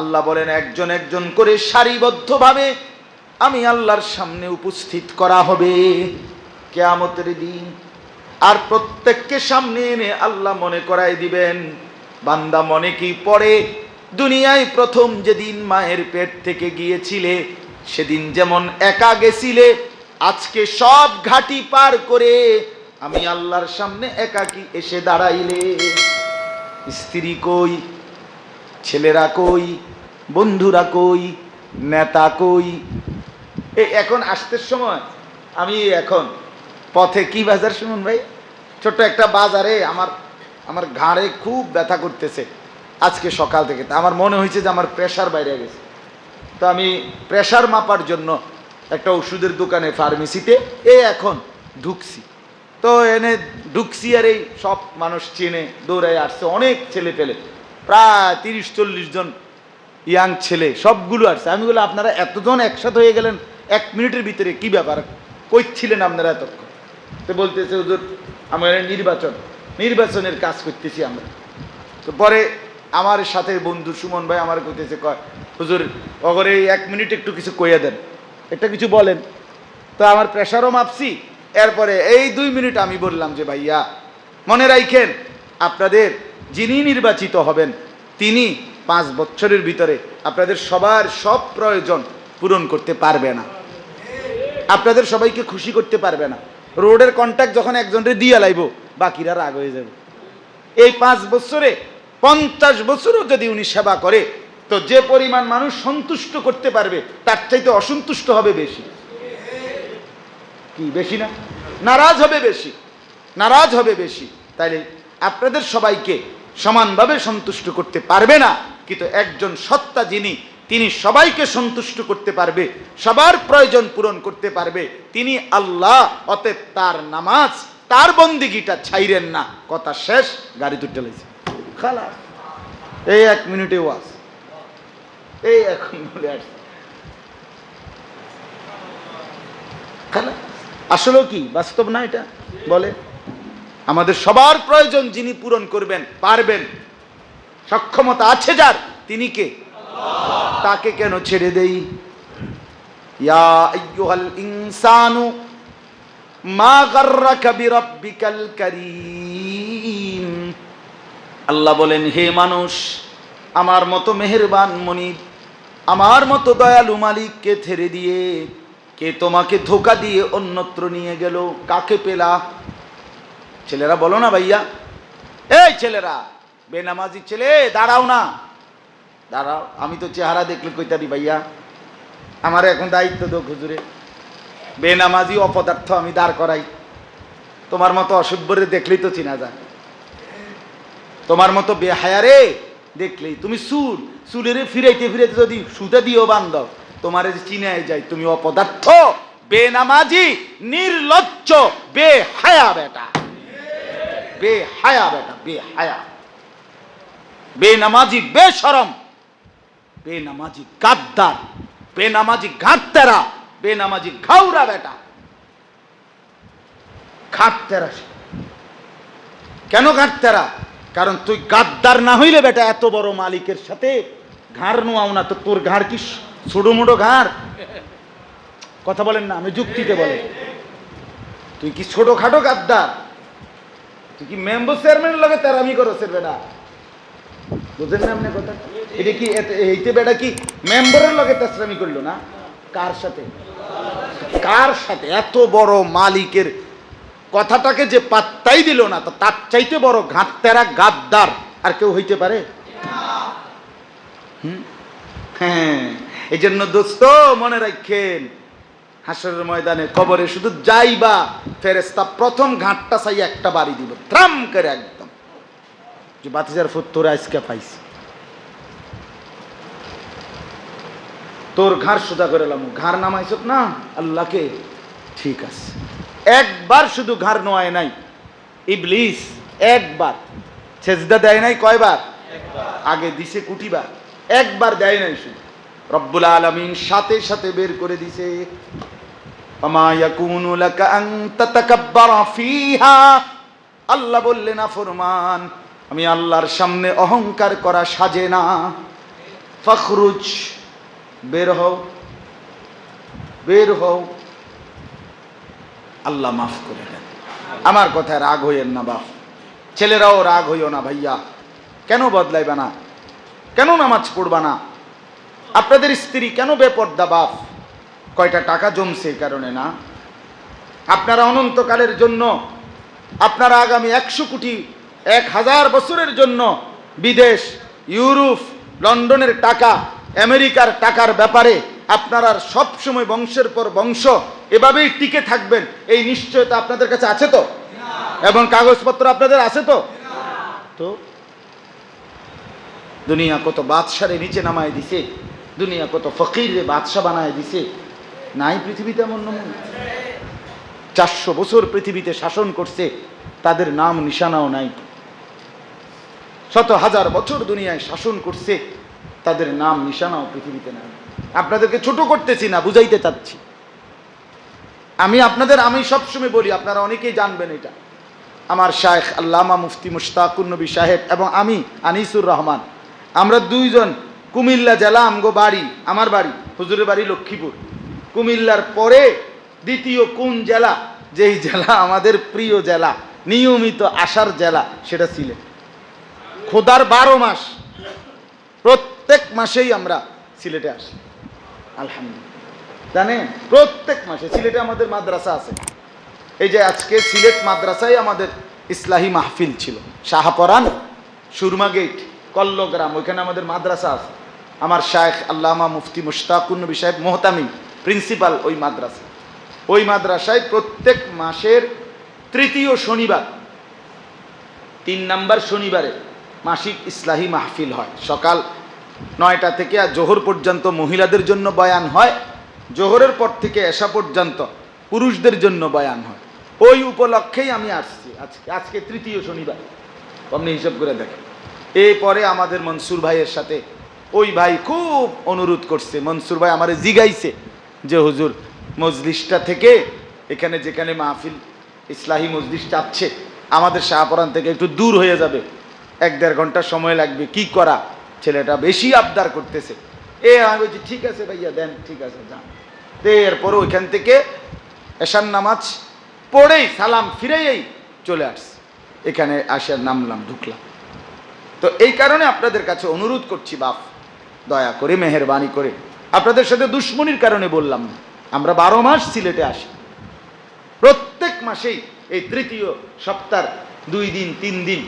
আল্লাহ বলেন, একজন একজন করে সারিবদ্ধভাবে আমি আল্লাহর সামনে উপস্থিত করা হবে কেয়ামতের দিন। আর প্রত্যেককে সামনে এনে আল্লাহ মনে করাই দিবেন, বান্দা মনে কি পড়ে? দুনিয়ায় প্রথম যেদিন মায়ের পেট থেকে গিয়েছিলে, সেদিন যেমন একা গেছিলে, আজকে সব ঘাটি পার করে আমি আল্লাহর সামনে একাকি এসে দাঁড়াইলে। স্ত্রী কই? ছেলেরা কই, বন্ধুরা কই, নেতা কই? এই এখন আসতে সময়। আমি এখন পথে কি বাজার শুনুন ভাই? ছোট্ট একটা বাজারে আমার আমার ঘাড়ে খুব ব্যথা করতেছে। আজকে সকাল থেকে। আমার মনে হয়েছে যে আমার প্রেশার বাইরে গেছে। তো আমি প্রেশার মাপার জন্য একটা ওষুধের দোকানে ফার্মেসিতে এ এখন ঢুকছি। তো এনে ঢুকছি আর এই সব মানুষ চেনে, দৌড়ায় আসছে। অনেক ছেলে পেলে প্রায় তিরিশ, চল্লিশ জন ইয়াং ছেলে, সবগুলো আসছে। আমি বলি আপনারা এতজন একসাথে হয়ে গেলেন, এক মিনিটের ভিতরে কি ব্যাপার? কই ছিলেন আপনারা এতক্ষণ? তো বলতেছে, হুজুর, আমার নির্বাচন, নির্বাচনের কাজ করতেছি আমরা। তো পরে আমার সাথে বন্ধু সুমন ভাই আমার কইতেছে, কয়, হুজুর, অগরে এই এক মিনিট একটু কিছু কইয়া দেন, একটা কিছু বলেন। তো আমার প্রেশারও মাপছি, এরপরে এই দুই মিনিট আমি বললাম যে, ভাইয়া, মনে রাখেন আপনাদের যিনি নির্বাচিত হবেন, তিনি পাঁচ বছরের ভিতরে আপনাদের সবার সব প্রয়োজন পূরণ করতে পারবে না। আপনাদের সবাইকে খুশি করতে পারবে না। রোডের কন্ট্যাক্ট যখন একজনের দিয়ে লাইব, বাকিরা রাগ হয়ে যাবে। এই পাঁচ বছরে, পঞ্চাশ বছরও যদি উনি সেবা করে, তো যে পরিমাণ মানুষ সন্তুষ্ট করতে পারবে, তার চাইতে অসন্তুষ্ট হবে বেশি। কি বেশি না? নারাজ হবে বেশি। নারাজ হবে বেশি। তাইলে আপনাদের সবাইকে সমানভাবে সন্তুষ্ট করতে পারবে না। কিন্তু একজন সত্তা যিনি, তিনি সবাইকে সন্তুষ্ট করতে পারবে, সবার প্রয়োজন পূরণ করতে পারবে। তিনি আল্লাহ, অতএব তার নামাজ, তার বন্দিগিটা ছাইরেন না। কথা শেষ, গাড়ি তুটে লেছে খালা এই এক মিনিটে ওয়াজ। এই এখন বলে আসছে। আসলেও কি? বাস্তব না এটা? বলে। আমাদের সবার প্রয়োজন যিনি পূরণ করবেন, পারবেন। সক্ষমতা আছে যার, তিনি কে? তাকে কেন ছেড়ে দেই? ইনসানু আল্লাহ বলেন, হে মানুষ, আমার মতো মেহেরবান মনিব, আমার মতো দয়ালু মালিককে ছেড়ে দিয়ে কে তোমাকে ধোকা দিয়ে অন্যত্র নিয়ে গেল? কাকে পেলা? ছেলেরা বলো না ভাইয়া। এই ছেলেরা, বেনামাজি ছেলে, দাঁড়াও না। দাঁড়াও, আমি তো চেহারা দেখলে কইতারি ভাইয়া। আমার এখন দায়িত্ব দোক হুজুরে। বেনামাজি অপদার্থ আমি দাঁড় করাই। তোমার মতো অসভ্যরে দেখলেই তো চিনা যায়। তোমার মতো বেহায়ারে দেখলেই তুমি চুল, চুলেরে ফিরাইতে ফিরাইতে যদি সুতা দিও বান্ধব তোমার যে চিনায় যায়, তুমি অপদার্থ, বেনামাজি, নির্লজ্জ, বেহায়া বেটা। বেহায়া বেটা, বেহায়া। বেনামাজি, বেশরম। বেনামাজি গাদ্দার ঘাউরা বেটা। কেন ঘাটতেরা? কারণ তুই গাদ্দার না হইলে বেটা এত বড় মালিকের সাথে ঘাড় নোয়াও না, তো তোর ঘাড় কি মোটো ঘাড়? কথা বলেন না, আমি যুক্তিতে বলে। তুই কি ছোটখাটো গাদ্দার? কি মেম্বার চেয়ারম্যানের লগে তেরামি করো সে বেটা বুঝেন না আপনি কথা? এটা কি এইতে বেটা কি মেম্বারের লগে তেসরামি করল না? কার সাথে? কার সাথে? এত বড় মালিকের কথাটাকে যে পাত্তাই দিল না তার চাইতে বড় ঘাটতেরা গাদ্দার আর কেউ হইতে পারে? হ্যাঁ এই জন্য দোস্ত, মনে রাখেন হাসরের ময়দানে কবরে শুধু যাইবা ফেরেস্তা প্রথম ঘাটটা চাই একটা বাড়ি দিব ত্রাম করে একদম। যে বাতিজার ফুট তোর আজকে পাইছি। তোর ঘাড় সোজা করে এলাম ঘাড় নামাইছ না আল্লাহকে ঠিক আছে। একবার শুধু ঘাড় নোয়ায় নাই। ইবলিস একবার। সেজদা দেয় নাই কয়বার? আগে দিছে কুটিবার। একবার দেয় নাই শুধু। রব্বুল আলমিন সাথে সাথে বের করে দিছে। আল্লাহ বললেন না ফরমান, আমি আল্লাহর সামনে অহংকার করা সাজে না। ফখরুজ, বের হও বের হও। আল্লাহ মাফ করে দেন। আমার কথায় রাগ হইয়েন না বাপ। ছেলেরাও রাগ হইও না ভাইয়া। কেন বদলাইবা না? কেন নামাজ পড়বা না? আপনাদের স্ত্রী কেন বেপর্দা বাপ? কয়টা টাকা জমছে এই কারণে না? আপনারা অনন্তকালের জন্য, আপনারা আগামী একশো কোটি, এক হাজার বছরের জন্য বিদেশ, ইউরোপ, লন্ডনের টাকা, আমেরিকার টাকার ব্যাপারে আপনারা সবসময় বংশের পর বংশ, এভাবেই টিকে থাকবেন। এই নিশ্চয়তা আপনাদের কাছে আছে তো? এবং কাগজপত্র আপনাদের আছে তো? তো? দুনিয়া কত বাদশারে নিচে নামায় দিছে, দুনিয়া কত ফকিরে বাদশা বানায় দিছে নাই পৃথিবীতে এমন নমুনা। চারশো বছর পৃথিবীতে শাসন করছে, তাদের নাম নিশানাও নাই। শত হাজার বছর দুনিয়ায় শাসন করছে, তাদের নাম নিশানাও পৃথিবীতে নাই। আপনাদেরকে ছোট করতেছি না, বুঝাইতে চাচ্ছি। আমি আপনাদের, আমি সবসময় বলি, আপনারা অনেকেই জানবেন এটা। আমার শায়েখ আল্লামা মুফতি মুশতাকুর নবী সাহেব এবং আমি, আনিসুর রহমান। আমরা দুইজন কুমিল্লা জেলা আমগো বাড়ি, আমার বাড়ি, হুজুরের বাড়ি লক্ষ্মীপুর। কুমিল্লার পরে দ্বিতীয় কোন জেলা? যেই জেলা আমাদের প্রিয় জেলা, নিয়মিত আসার জেলা, সেটা সিলেট। খোদার বারো মাস, প্রত্যেক মাসেই আমরা সিলেটে আসি। আলহামদুলিল্লাহ। জানেন প্রত্যেক মাসে, সিলেটে আমাদের মাদ্রাসা আছে। এই যে আজকে সিলেট মাদ্রাসায় আমাদের ইসলাহি মাহফিল ছিল। শাহপরান সুরমা গেট, কল্লগ্রাম, ওইখানে আমাদের মাদ্রাসা আছে। আমার শায়েখ আল্লামা মুফতি মুশতাকুর নবী সাহেব মোহতামিম। প্রিন্সিপাল ওই মাদ্রাসা। ওই মাদ্রাসায় প্রত্যেক মাসের তৃতীয় শনিবার, তিন নাম্বার শনিবারে মাসিক ইসলাহি মাহফিল হয়। সকাল নয়টা থেকে আর জোহর পর্যন্ত মহিলাদের জন্য বয়ান হয়। জোহরের পর থেকে এসা পর্যন্ত পুরুষদের জন্য বয়ান হয়। ওই উপলক্ষেই আমি আসছি আজকে। আজকে তৃতীয় শনিবার। আপনি হিসাব করে দেখেন। এরপরে আমাদের মনসুর ভাইয়ের সাথে ওই ভাই খুব অনুরোধ করছে। মনসুর ভাই আমারে জিগাইছে। যে হুজুর মজলিসটা থেকে এখানে যেখানে মাহফিল, ইসলাহি মজলিস চাচ্ছে আমাদের শাহপরান থেকে একটু দূর হয়ে যাবে। এক দেড় ঘণ্টা সময় লাগবে, কি করা? ছেলেটা বেশি আবদার করতেছে। এ, আমি বলছি, ঠিক আছে ভাইয়া, দেন, ঠিক আছে, যান। তো এরপর ওইখান থেকে এশান নামাজ পড়েই, সালাম ফিরেই চলে আসছে। এখানে আসার নামলাম, ঢুকলাম। তো এই কারণে আপনাদের কাছে অনুরোধ করছি, বাপ, দয়া করে, মেহরবানি করে আপনাদের সাথে দুশ্মনির কারণে বললাম না আমরা বারো মাস সিলেটে আসি। প্রত্যেক মাসেই এই তৃতীয় সপ্তাহ, দুই দিন, তিন দিন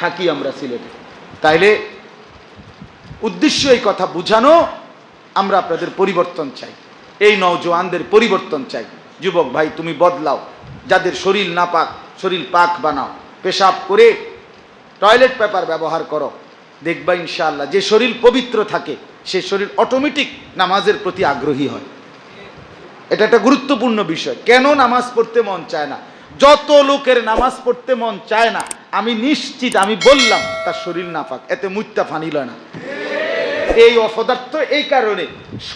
থাকি আমরা সিলেটে। তাইলে উদ্দেশ্য এই কথা বুঝানো, আমরা আপনাদের পরিবর্তন চাই। এই নওজোয়ানদের পরিবর্তন চাই। যুবক ভাই, তুমি বদলাও। যাদের শরীর না পাক শরীর পাক বানাও। পেশাব করে টয়লেট পেপার ব্যবহার করো। দেখবা ইনশাআল্লাহ, যে শরীর পবিত্র থাকে সে শরীর অটোমেটিক নামাজের প্রতি আগ্রহী হয়। এটা একটা গুরুত্বপূর্ণ বিষয়। কেন নামাজ পড়তে মন চায় না? যত লোকের নামাজ পড়তে মন চায় না, আমি নিশ্চিত, আমি বললাম, তার শরীর না পাক এতে মুত্যা ফানিল না। এই অপদার্থ এই কারণে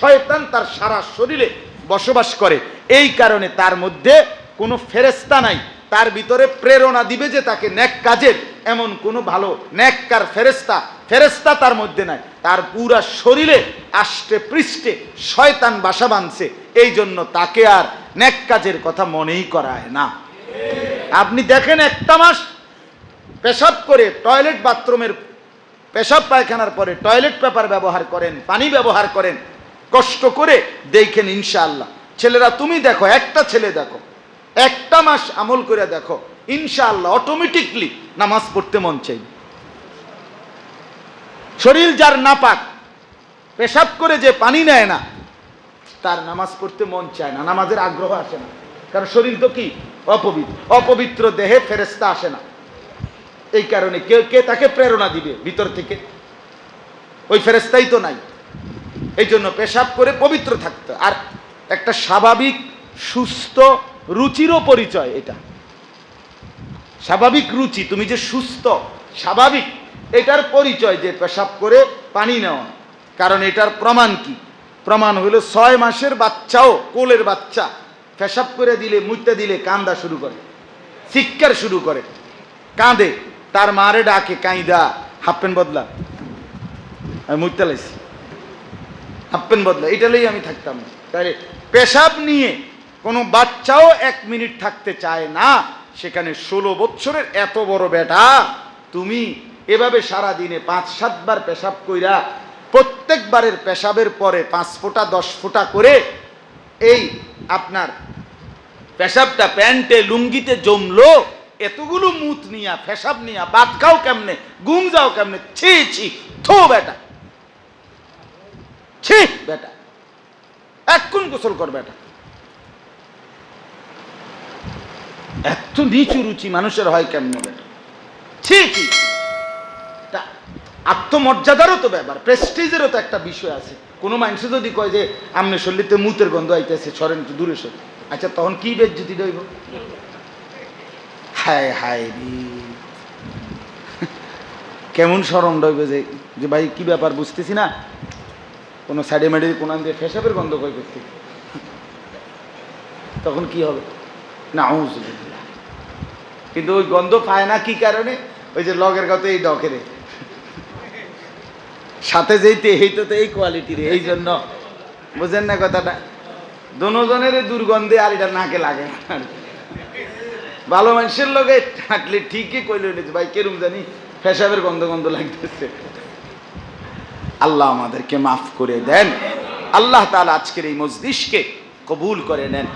শয়তান তার সারা শরীরে বসবাস করে। এই কারণে তার মধ্যে কোনো ফেরেস্তা নাই। তার ভিতরে প্রেরণা দিবে যে তাকে ন্যাক কাজের এমন কোনো ভালো ন্যাককার ফেরেস্তা ফেরেস্তা তার মধ্যে নাই। তার পুরা শরীরে আষ্টে পৃষ্ঠে শয়তান বাসা বাঁধছে। এই জন্য তাকে আর ন্যাক কাজের কথা মনেই করায় না। আপনি দেখেন একটা মাস পেশাব করে টয়লেট বাথরুমের পেশাব পায়খানার পরে টয়লেট পেপার ব্যবহার করেন, পানি ব্যবহার করেন, কষ্ট করে দেখেন ইনশাআল্লাহ। ছেলেরা, তুমি দেখো, একটা ছেলে দেখো। একটা মাস আমল করে দেখো, ইনশাআল্লাহ অটোমেটিকলি নামাজ পড়তে মন চাই। শরীর যার না পাক পেশাব করে যে পানি নেয় না, তার নামাজ পড়তে মন চায় না, নামাজের আগ্রহ আসে না। কারণ শরীর তো কি? অপবিত্র অপবিত্র দেহে ফেরেস্তা আসে না। এই কারণে কে কে তাকে প্রেরণা দিবে ভিতর থেকে? ওই ফেরেস্তাই তো নাই। এই জন্য পেশাব করে পবিত্র থাকতে আর একটা স্বাভাবিক, সুস্থ রুচিরও পরিচয় এটা। স্বাভাবিক রুচি, তুমি যে সুস্থ, স্বাভাবিক, এটার পরিচয় যে পেশাব করে পানি নেওয়া। কারণ এটার প্রমাণ কি? প্রমাণ হলো ছয় মাসের বাচ্চাও কোলের বাচ্চা, পেশাব করে দিলে, মুইতে দিলে কান্দা শুরু করে, চিৎকার শুরু করে, কাঁদে। তার মারে ডাকে কাঁদা হাফ প্যান্ট বদলা। আমি মুইতে লাইছি। হাফ প্যান্ট বদলা, এটা লই আমি থাকতাম তাই পেশাব নিয়ে কোনো বাচ্চাও এক মিনিট থাকতে চায় না। সেখানে ষোলো বছরের এত বড় বেটা। তুমি এভাবে সারা দিনে পাঁচ সাতবার পেশাব কইরা প্রত্যেকবারের পেশাবের পরে পাঁচ ফোঁটা, দশ ফোঁটা করে এই আপনার পেশাবটা প্যান্টে, লুঙ্গিতে জমলো, এতগুলো মুত নিয়া, পেশাব নিয়া, বাদ খাও কেমনে গুম যাও কেমনে, ছি ছি, থো বেটা। ছি বেটা। এক্ষুন গোসল কর বেটা। এত নিচু রুচি মানুষের হয় কেমনে বেটা আত্মমর্যাদারও তো ব্যাপার, প্রেস্টিজেরও তো একটা বিষয় আছে। কোনো মানুষে যদি কয় যে, আমনে শরীরতে মুতের গন্ধ আইতেছে, সরেন একটু দূরে সরে। আচ্ছা তখন কি বেজ্জতি দইব হায় হায় রে। কেমন সরম ডইব যে যে ভাই, কি ব্যাপার বুঝতেছি না? কোনো সাইডে মেডে কোনো দিয়ে ফেসাবের গন্ধ কই করতে? তখন কি হবে? না আউযুবিল্লাহ। কিন্তু ওই গন্ধ পায় না কি কারণে? ওই যে লগের কথা এই ডকেরে সাথে যেইতে এই তো এই কোয়ালিটির এই জন্য। বুঝেন না কথাটা? দোনোজনের দুর্গন্ধে আর এটা নাকে লাগে ভালো মানুষের লগে হাঁটলে ঠিকই কইল ভাই, কেরম জানি? ফেসাবের গন্ধ গন্ধ লাগতেছে। আল্লাহ আমাদেরকে মাফ করে দেন। আল্লাহ তাআলা আজকের এই মজলিসকে কবুল করে নেন।